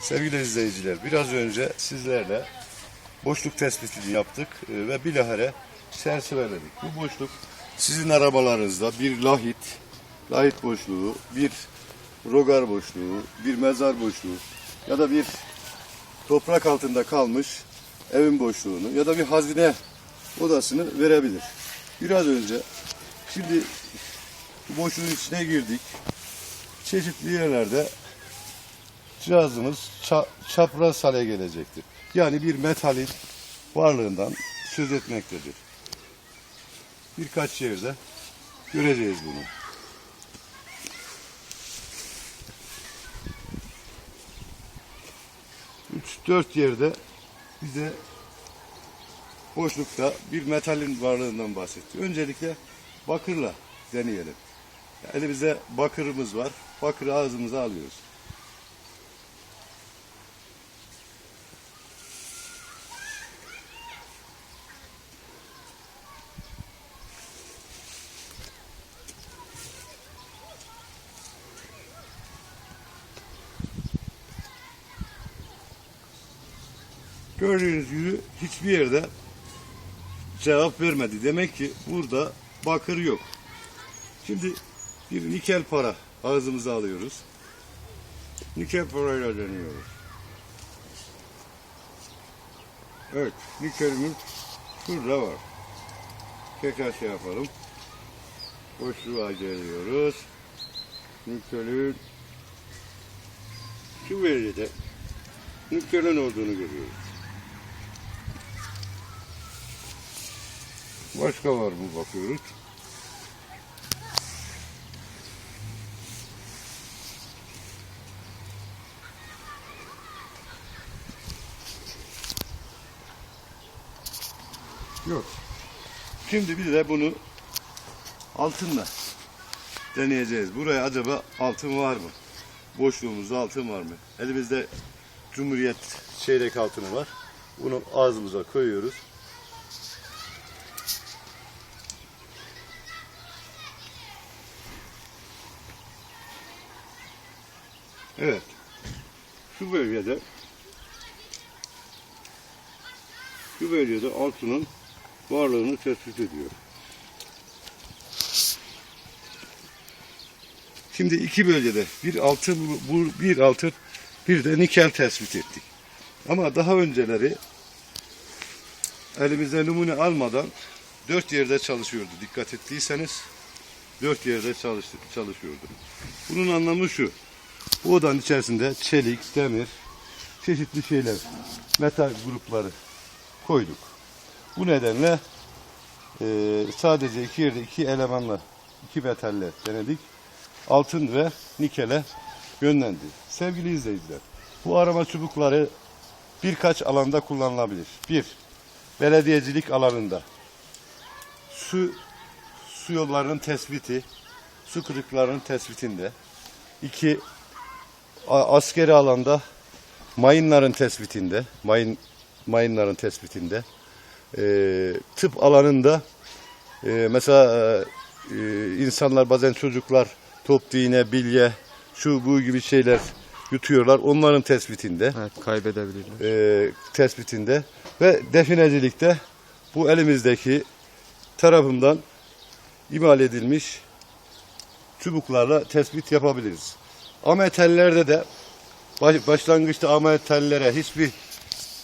Sevgili izleyiciler, biraz önce sizlerle boşluk tespitini yaptık e, ve bilahare çerçeveledik. Bu boşluk sizin arabalarınızda bir lahit, lahit boşluğu, bir rogar boşluğu, bir mezar boşluğu ya da bir toprak altında kalmış evin boşluğunu ya da bir hazine odasını verebilir. Biraz önce şimdi bu boşluğun içine girdik. Çeşitli yerlerde cihazımız ça- çapraz hale gelecektir. Yani bir metalin varlığından söz etmektedir. Birkaç yerde göreceğiz bunu. Üç, dört yerde bize boşlukta bir metalin varlığından bahsetti. Öncelikle bakırla deneyelim. Elimizde bakırımız var. Bakırı ağzımıza alıyoruz. Gördüğünüz gibi hiçbir yerde cevap vermedi. Demek ki burada bakır yok. Şimdi bir nikel para ağzımıza alıyoruz. Nikel parayla deniyoruz. Evet, nikelimiz şurada var. Tekrar şey yapalım. Boşluğa geliyoruz. Nikelin şu bölgede nikelin olduğunu görüyoruz. Başka var mı bakıyoruz. Yok. Şimdi bir de bunu altınla deneyeceğiz. Buraya acaba altın var mı? Boşluğumuzda altın var mı? Elimizde Cumhuriyet çeyrek altını var. Bunu ağzımıza koyuyoruz. Evet. Şu bölgede şu bölgede altının varlığını tespit ediyor. Şimdi iki bölgede bir altın bu bir altın bir de nikel tespit ettik. Ama daha önceleri elimizde numune almadan dört yerde çalışıyordu. Dikkat ettiyseniz dört yerde çalıştı, çalışıyordu. Bunun anlamı şu. Bu odanın içerisinde çelik, demir, çeşitli şeyler, metal grupları koyduk. Bu nedenle e, sadece iki yerde iki elemanla, iki metalle denedik. Altın ve nikele yönlendi. Sevgili izleyiciler, bu arama çubukları birkaç alanda kullanılabilir. Bir, belediyecilik alanında. Su, su yollarının tespiti, su kırıklarının tespitinde. İki, askeri alanda mayınların tespitinde, mayın mayınların tespitinde, Ee, tıp alanında e, mesela e, e, insanlar bazen çocuklar top iğne, bilye, şu bu gibi şeyler yutuyorlar. Onların tespitinde, Evet kaybedebilirler. e, tespitinde ve definecilikte bu elimizdeki tarafından imal edilmiş çubuklarla tespit yapabiliriz. Ametallerde de baş- başlangıçta ametallere hiçbir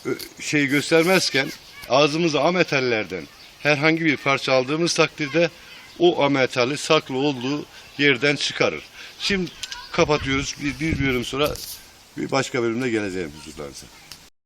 ö, şey göstermezken ağzımıza ametallerden herhangi bir parça aldığımız takdirde o ametali saklı olduğu yerden çıkarır. Şimdi kapatıyoruz. Bir, bir bölüm sonra bir başka bölümde geleceğim huzurlarınıza.